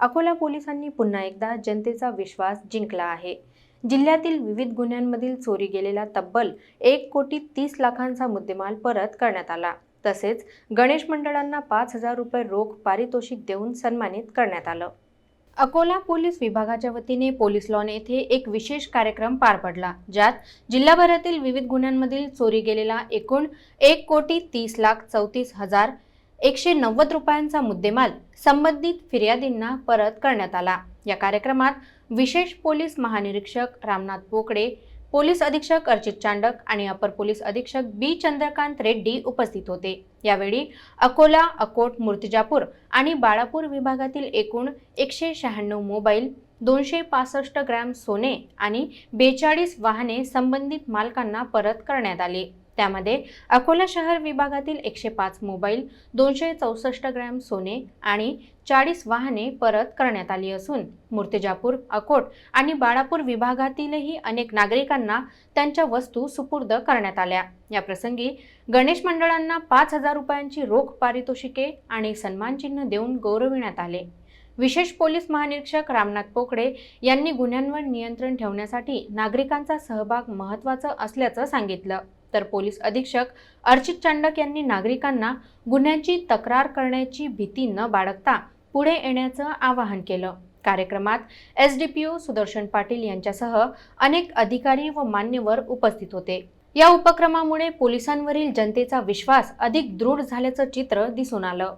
अकोला पोलिसांनी पुन्हा एकदा जनतेचा विश्वास जिंकला आहे. जिल्ह्यातील विविध गुन्ह्यांमधील चोरी गेलेला तब्बल एक कोटी तीस लाखांचा मुद्देमाल परत करण्यात आला. तसेच गणेश मंडळांना पाच हजार रुपये रोख पारितोषिक देऊन सन्मानित करण्यात आलं. अकोला पोलीस विभागाच्या वतीने पोलीस लॉन येथे एक विशेष कार्यक्रम पार पडला ज्यात जिल्हाभरातील विविध गुन्ह्यांमधील चोरी गेलेला एकूण एक कोटी तीस लाख चौतीस हजार एकशे नव्वद रुपयांचा मुद्देमाल संबंधित फिर्यादींना परत करण्यात आला. या कार्यक्रमात विशेष पोलीस महानिरीक्षक रामनाथ पोकडे पोलीस अधीक्षक अर्चित चांडक आणि अपर पोलीस अधीक्षक बी. चंद्रकांत रेड्डी उपस्थित होते. यावेळी अकोला अकोट मूर्तिजापूर आणि बाळापूर विभागातील एकूण एकशे शहाण्णव मोबाईल दोनशे पासष्ट ग्रॅम सोने आणि बेचाळीस वाहने संबंधित मालकांना परत करण्यात आली. त्यामध्ये अकोला शहर विभागातील एकशे पाच मोबाईल दोनशे चौसष्ट ग्रॅम सोने आणि चाळीस वाहने परत करण्यात आली असून मूर्तिजापूर अकोट आणि बाळापूर विभागातीलही अनेक नागरिकांना त्यांच्या वस्तू सुपूर्द करण्यात आल्या. या प्रसंगी गणेश मंडळांना पाच हजार रुपयांची रोख पारितोषिके आणि सन्मानचिन्ह देऊन गौरविण्यात आले. विशेष पोलीस महानिरीक्षक रामनाथ पोकडे यांनी गुन्ह्यांवर नियंत्रण ठेवण्यासाठी नागरिकांचा सहभाग महत्त्वाचा असल्याचं सांगितलं. तर पोलीस अधीक्षक अर्चित चांडक यांनी नागरिकांना गुन्ह्यांची तक्रार करण्याची भीती न बाळगता पुढे येण्याचं आवाहन केलं. कार्यक्रमात S D P O Sudarshan Patil यांच्यासह अनेक अधिकारी व मान्यवर उपस्थित होते. या उपक्रमामुळे पोलिसांवरील जनतेचा विश्वास अधिक दृढ झाल्याचं चित्र दिसून आलं.